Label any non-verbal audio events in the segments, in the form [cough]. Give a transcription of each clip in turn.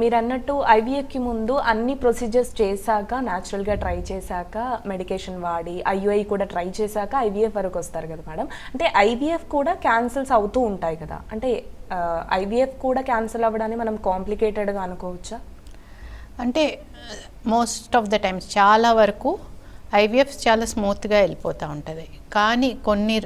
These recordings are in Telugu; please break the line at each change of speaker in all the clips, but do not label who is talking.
మీరు అన్నట్టు ఐవీఎఫ్కి ముందు అన్ని ప్రొసీజర్స్ చేశాక న్యాచురల్గా ట్రై చేశాక మెడికేషన్ వాడి ఐయుఐ కూడా ట్రై చేశాక ఐవీఎఫ్ వరకు వస్తారు కదా మేడం అంటే ఐవీఎఫ్ కూడా క్యాన్సిల్స్ అవుతూ ఉంటాయి కదా. అంటే ఐవీఎఫ్ కూడా క్యాన్సిల్ అవ్వడాన్ని మనం కాంప్లికేటెడ్గా అనుకోవచ్చా?
అంటే మోస్ట్ ఆఫ్ ద టైమ్స్ చాలా వరకు ఐవీఎఫ్ చాలా స్మూత్గా వెళ్ళిపోతూ ఉంటుంది. కానీ కొన్ని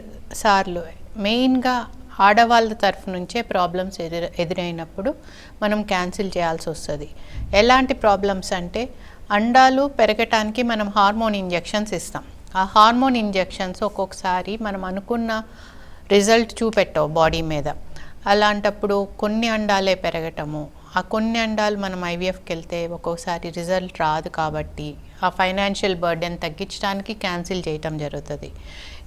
సార్లు మెయిన్గా ఆడవాళ్ళ తరఫు నుంచే ప్రాబ్లమ్స్ ఎదురు ఎదురైనప్పుడు మనం క్యాన్సిల్ చేయాల్సి వస్తుంది. ఎలాంటి ప్రాబ్లమ్స్ అంటే అండాలు పెరగటానికి మనం హార్మోన్ ఇంజెక్షన్స్ ఇస్తాం. ఆ హార్మోన్ ఇంజెక్షన్స్ ఒక్కొక్కసారి మనం అనుకున్న రిజల్ట్ చూపెట్టవు బాడీ మీద. అలాంటప్పుడు కొన్ని అండాలే పెరగటము ఆ కొన్ని అండాలు మనం ఐవీఎఫ్కి వెళ్తే ఒక్కొక్కసారి రిజల్ట్ రాదు కాబట్టి ఆ ఫైనాన్షియల్ బర్డెన్ తగ్గించడానికి క్యాన్సిల్ చేయటం జరుగుతుంది.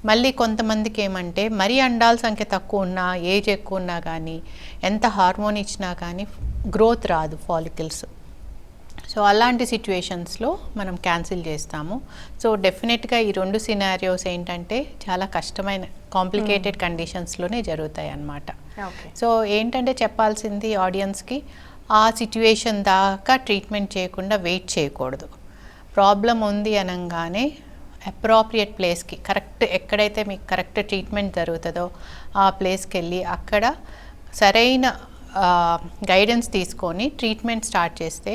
మళ్ళీ కొంతమందికి ఏమంటే మరీ అండాల సంఖ్య తక్కువ ఉన్నా ఏజ్ ఎక్కువ ఉన్నా కానీ ఎంత హార్మోన్ ఇచ్చినా కానీ గ్రోత్ రాదు ఫాలికల్స్ సో అలాంటి సిచ్యువేషన్స్లో మనం క్యాన్సిల్ చేస్తాము. సో డెఫినెట్గా ఈ రెండు సినారియోస్ ఏంటంటే చాలా కష్టమైన కాంప్లికేటెడ్ కండిషన్స్లోనే జరుగుతాయి అన్నమాట. సో ఏంటంటే చెప్పాల్సింది ఆడియన్స్కి ఆ సిచ్యువేషన్ దాకా ట్రీట్మెంట్ చేయకుండా వెయిట్ చేయకూడదు. ప్రాబ్లం ఉంది అనగానే అప్రాప్రియేట్ ప్లేస్కి కరెక్ట్ ఎక్కడైతే మీకు కరెక్ట్ ట్రీట్మెంట్ జరుగుతుందో ఆ ప్లేస్కి వెళ్ళి అక్కడ సరైన గైడెన్స్ తీసుకొని ట్రీట్మెంట్ స్టార్ట్ చేస్తే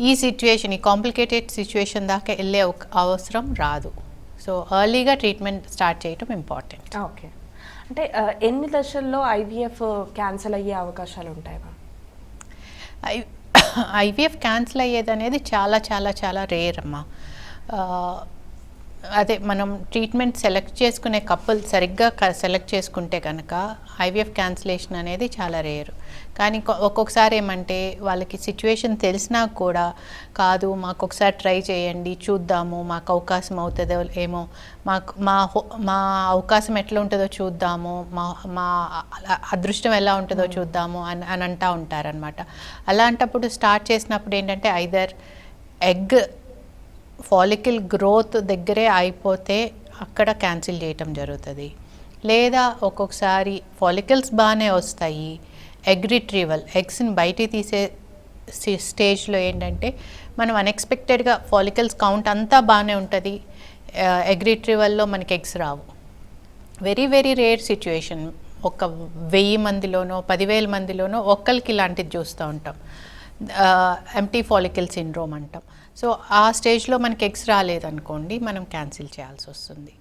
ఈ సిచ్యువేషన్ ఈ కాంప్లికేటెడ్ సిచ్యువేషన్ దాకా వెళ్ళే అవ- అవసరం రాదు. సో ఎర్లీగా ట్రీట్మెంట్ స్టార్ట్ చేయటం ఇంపార్టెంట్
ఓకే అంటే ఎన్ని దశల్లో ఐవీఎఫ్ క్యాన్సిల్ అయ్యే అవకాశాలు ఉంటాయి
ఐవీఎఫ్ క్యాన్సిల్ [coughs] అయ్యేది అనేది చాలా చాలా చాలా రేర్ అమ్మా. అదే మనం ట్రీట్మెంట్ సెలెక్ట్ చేసుకునే కపుల్ సరిగ్గా సెలెక్ట్ చేసుకుంటే కనుక ఐవీఎఫ్ క్యాన్సిలేషన్ అనేది చాలా రేర్ కానీ ఒక్కొక్కసారి ఏమంటే వాళ్ళకి సిచ్యువేషన్ తెలిసినా కూడా కాదు మాకు ఒకసారి ట్రై చేయండి చూద్దాము మాకు అవకాశం అవుతుందో ఏమో మాకు మా హో- మా అవకాశం ఎట్లా ఉంటుందో చూద్దాము మా మా అదృష్టం ఎలా ఉంటుందో చూద్దాము అని అని అంటూ ఉంటారనమాట అలాంటప్పుడు స్టార్ట్ చేసినప్పుడు ఏంటంటే ఐదర్ ఎగ్ ఫాలికిల్ గ్రోత్ దగ్గరే అయిపోతే అక్కడ క్యాన్సిల్ చేయటం జరుగుతుంది. లేదా ఒక్కొక్కసారి ఫాలికల్స్ బాగానే వస్తాయి. ఎగ్ రిట్రీవల్ ఎగ్స్ని బయటికి తీసే స్టేజ్లో ఏంటంటే మనం అన్ఎక్స్పెక్టెడ్గా ఫాలికల్స్ కౌంట్ అంతా బాగానే ఉంటుంది. ఎగ్ రిట్రీవల్లో మనకి ఎగ్స్ రావు. వెరీ వెరీ రేర్ సిచ్యువేషన్ ఒక వెయ్యి మందిలోనో పదివేల మందిలోనో ఒక్కరికి ఇలాంటిది చూస్తూ ఉంటాం. ఎంటీ ఫాలికల్ సిండ్రోమ్ అంటాం. సో ఆ స్టేజ్లో మనకి ఎగ్స్ రాలేదనుకోండి మనం క్యాన్సిల్ చేయాల్సి వస్తుంది.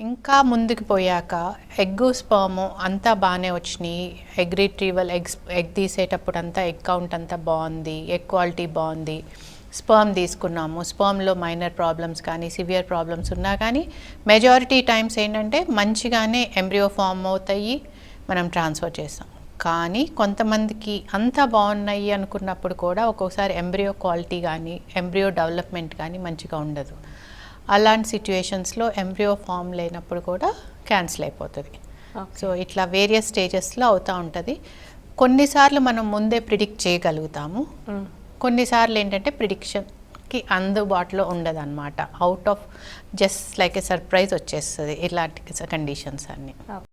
ఇంకా ముందుకు పోయాక ఎగ్ స్పర్మ్ అంతా బాగానే వచ్చినాయి. ఎగ్ రిట్రీవల్ ఎగ్స్ ఎగ్ తీసేటప్పుడు అంతా ఎగ్ కౌంట్ అంతా బాగుంది. ఎగ్ క్వాలిటీ బాగుంది. స్పర్మ్ తీసుకున్నాము. స్పర్మ్లో మైనర్ ప్రాబ్లమ్స్ కానీ సివియర్ ప్రాబ్లమ్స్ ఉన్నా కానీ మెజారిటీ టైమ్స్ ఏంటంటే మంచిగానే ఎంబ్రియో ఫామ్ అవుతాయి. మనం ట్రాన్స్ఫర్ చేస్తాం కానీ కొంతమందికి అంతా బాగున్నాయి అనుకున్నప్పుడు కూడా ఒక్కొక్కసారి ఎంబ్రియో క్వాలిటీ కానీ ఎంబ్రియో డెవలప్మెంట్ కానీ మంచిగా ఉండదు. అలాంటి సిచ్యువేషన్స్లో ఎంబ్రియో ఫామ్ లేనప్పుడు కూడా క్యాన్సిల్ అయిపోతుంది. సో ఇట్లా వేరియస్ స్టేజెస్లో అవుతూ ఉంటుంది. కొన్నిసార్లు మనం ముందే ప్రిడిక్ట్ చేయగలుగుతాము. కొన్నిసార్లు ఏంటంటే ప్రిడిక్షన్కి అందుబాటులో ఉండదు అనమాట out of just like a surprise వచ్చేస్తుంది ఇలాంటి కండిషన్స్ అన్నీ.